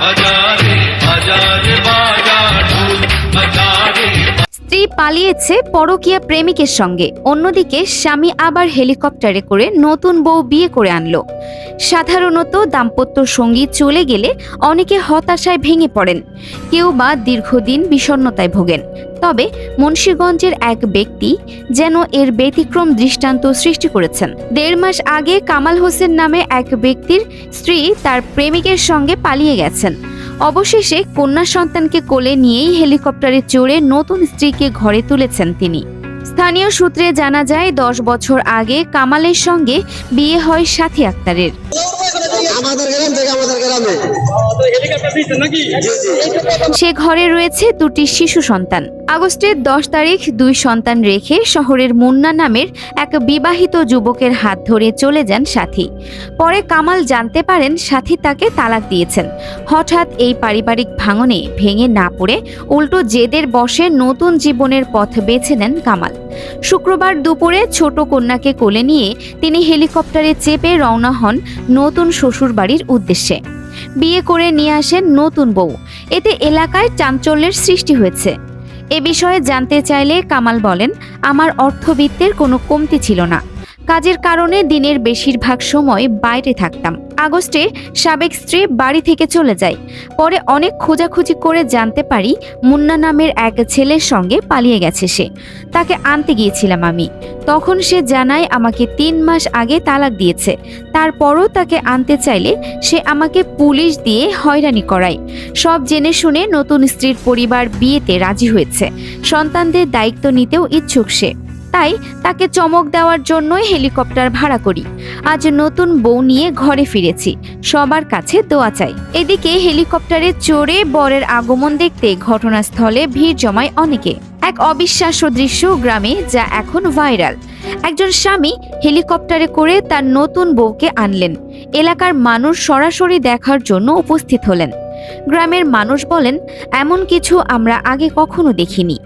हजारे हजारे পালিয়েছে পরকীয়া প্রেমিকের সঙ্গে। অন্যদিকে স্বামী আবার হেলিকপ্টারে করে নতুন বউ বিয়ে করে আনলো। সাধারণত দাম্পত্য সঙ্গী চলে গেলে অনেকে হতাশায় ভেঙে পড়েন, কেউ বা দীর্ঘদিন বিষণ্ণতায় ভোগেন। তবে মুন্সীগঞ্জের এক ব্যক্তি যেন এর ব্যতিক্রম দৃষ্টান্ত সৃষ্টি করেছেন। দেড় মাস আগে কামাল হোসেন নামে এক ব্যক্তির স্ত্রী তার প্রেমিকের সঙ্গে পালিয়ে গেছেন। অবশেষে কন্যা সন্তানকে কোলে নিয়েই হেলিকপ্টারে চড়ে নতুন স্ত্রীকে ঘরে তুলেছেন তিনি। স্থানীয় সূত্রে জানা যায় দশ বছর আগে কামালের সঙ্গে বিয়ে হয় সাথী আক্তারের। আমাদের গ্রাম থেকে আমাদের গ্রামে। সে ঘরে রয়েছে দুটি শিশু সন্তান। আগস্টের দশ তারিখ দুই সন্তান রেখে শহরের মুন্না নামের এক বিবাহিত যুবকের হাত ধরে চলে যান সাথী। পরে কামাল জানতে পারেন সাথী তাকে তালাক দিয়েছেন। হঠাৎ এই পারিবারিক ভাঙনে ভেঙে না পড়ে উল্টো জেদের বসে নতুন জীবনের পথ বেছে নেন কামাল। শুক্রবার দুপুরে ছোট কন্যাকে কোলে নিয়ে তিনি হেলিকপ্টারে চেপে রওনা হন নতুন শ্বশুরবাড়ির উদ্দেশ্যে। বিয়ে করে নিয়ে আসেন নতুন বউ। এতে এলাকায় চাঞ্চল্যের সৃষ্টি হয়েছে। এ বিষয়ে জানতে চাইলে কামাল বলেন আমার অর্থবিত্তের কোনো কমতি ছিল না। কাজের কারণে দিনের বেশিরভাগ সময় বাইরে থাকতাম। আগস্টে সাবেক স্ত্রী বাড়ি থেকে চলে যায়। পরে অনেক খোঁজাখুঁজি করে জানতে পারি মুন্না নামের এক ছেলের সঙ্গে পালিয়ে গেছে সে। তাকে আনতে গিয়েছিলাম আমি। তখন সে জানায় আমাকে তিন মাস আগে তালাক দিয়েছে। তারপরও তাকে আনতে চাইলে সে আমাকে পুলিশ দিয়ে হয়রানি করায়। সব জেনে শুনে নতুন স্ত্রীর পরিবার বিয়েতে রাজি হয়েছে। সন্তানদের দায়িত্ব নিতেও ইচ্ছুক সে। তাই তাকে চমক দেওয়ার জন্যই হেলিকপ্টার ভাড়া করি। আজ নতুন বউ নিয়ে ঘরে ফিরেছি। সবার কাছে দোয়া চাই। এদিকে হেলিকপ্টারে চড়ে বরের আগমন দেখতে ঘটনাস্থলে ভিড় জমায় অনেকে। এক অবিশ্বাস্য দৃশ্য গ্রামে যা এখন ভাইরাল। একজন স্বামী হেলিকপ্টারে করে তার নতুন বউকে আনলেন। এলাকার মানুষ সরাসরি দেখার জন্য উপস্থিত হলেন। গ্রামের মানুষ বলেন, এমন কিছু আমরা আগে কখনো দেখিনি।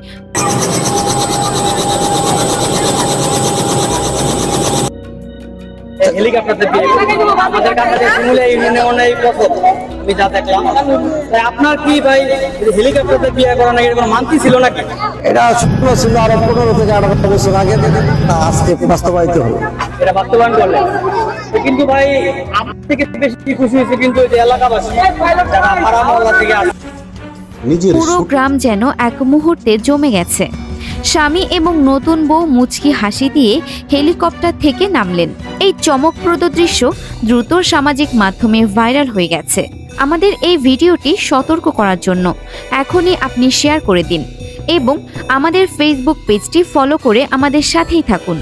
হেলিকপ্টারতে বিয়ে আমাদের কাছে শিমুলিয়া ইউনিয়নে অনেক প্রথম আমি যা দেখলাম। তাই আপনার কি ভাই হেলিকপ্টারতে বিয়ে করা নাকি কোনো মান্তি ছিল নাকি? এটা স্বপ্ন ছিল আরও পনেরো থেকে আঠারো বছর আগে আজকে বাস্তবায়িত হলো। এটা বাস্তবায়ন করলেন কিন্তু ভাই আপনার থেকে বেশি খুশি হয়েছে কিন্তু যে এলাকাবাসী। যারা পাড়া মহল্লা থেকে আসে। নিজের পুরো গ্রাম যেন এক মুহূর্তে জমে গেছে। স্বামী এবং নতুন বউ মুচকি হাসি দিয়ে হেলিকপ্টার থেকে নামলেন। এই চমকপ্রদ দৃশ্য দ্রুত সামাজিক মাধ্যমে ভাইরাল হয়ে গেছে। আমাদের এই ভিডিওটি সতর্ক করার জন্য এখনই আপনি শেয়ার করে দিন এবং আমাদের ফেসবুক পেজটি ফলো করে আমাদের সাথেই থাকুন।